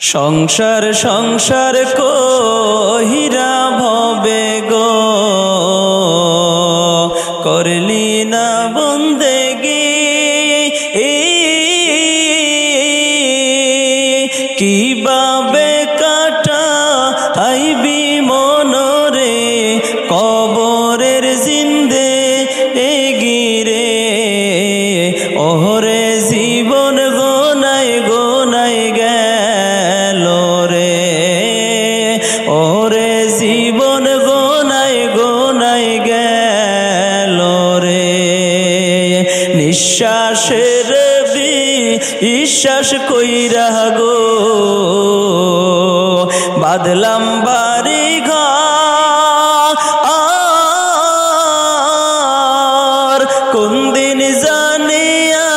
সংসার সংসার কহিরা ভবে গো। করলি না বন্দেগি। কীভাবে কাটা আইবি নিঃশ্বাসের বিশ্বাস কইরা গো। বাদলাম বাড়ি ঘর কোন দিন জানিয়া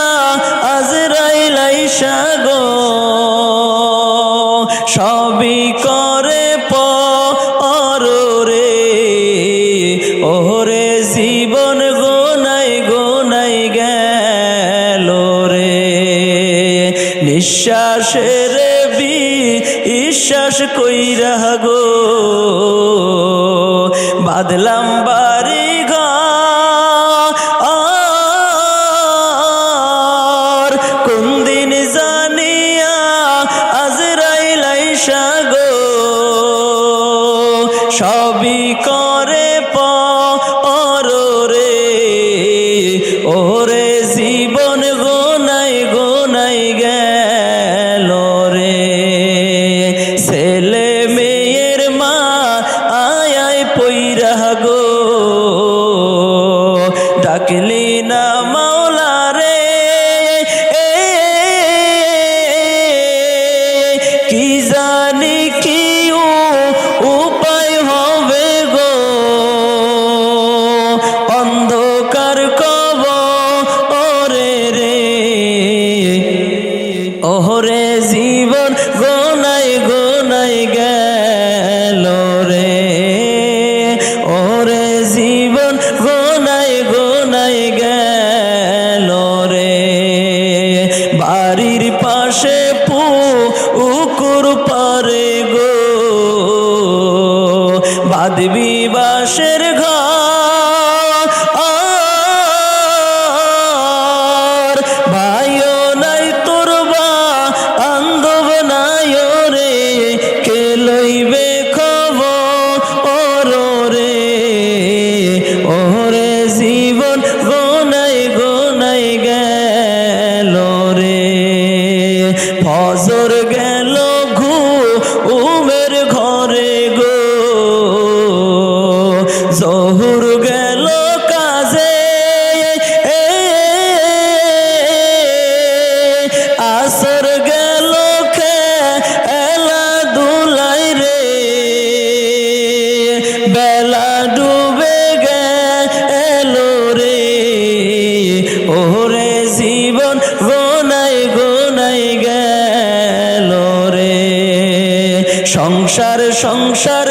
আজরাইলাই সাগো সবই করে নিঃশ্বাসের বি বিশ্বাস কইরা গো। বাদলাম বাড়ি সবই করে ওহরে জীবন গোনাই গোনাই গেল রে। ওরে জীবন গোনাই গোনাই গেল রে। বাড়ির পাশে পু উকুর পারে গো। বাদবি বাসের ঘর জহুর গেল কাজে। আসর গেল খেলা দুলাই রে। বেলা ডুবে গেল রে। ওরে জীবন গোনাই গোনাই গেল রে। সংসার সংসার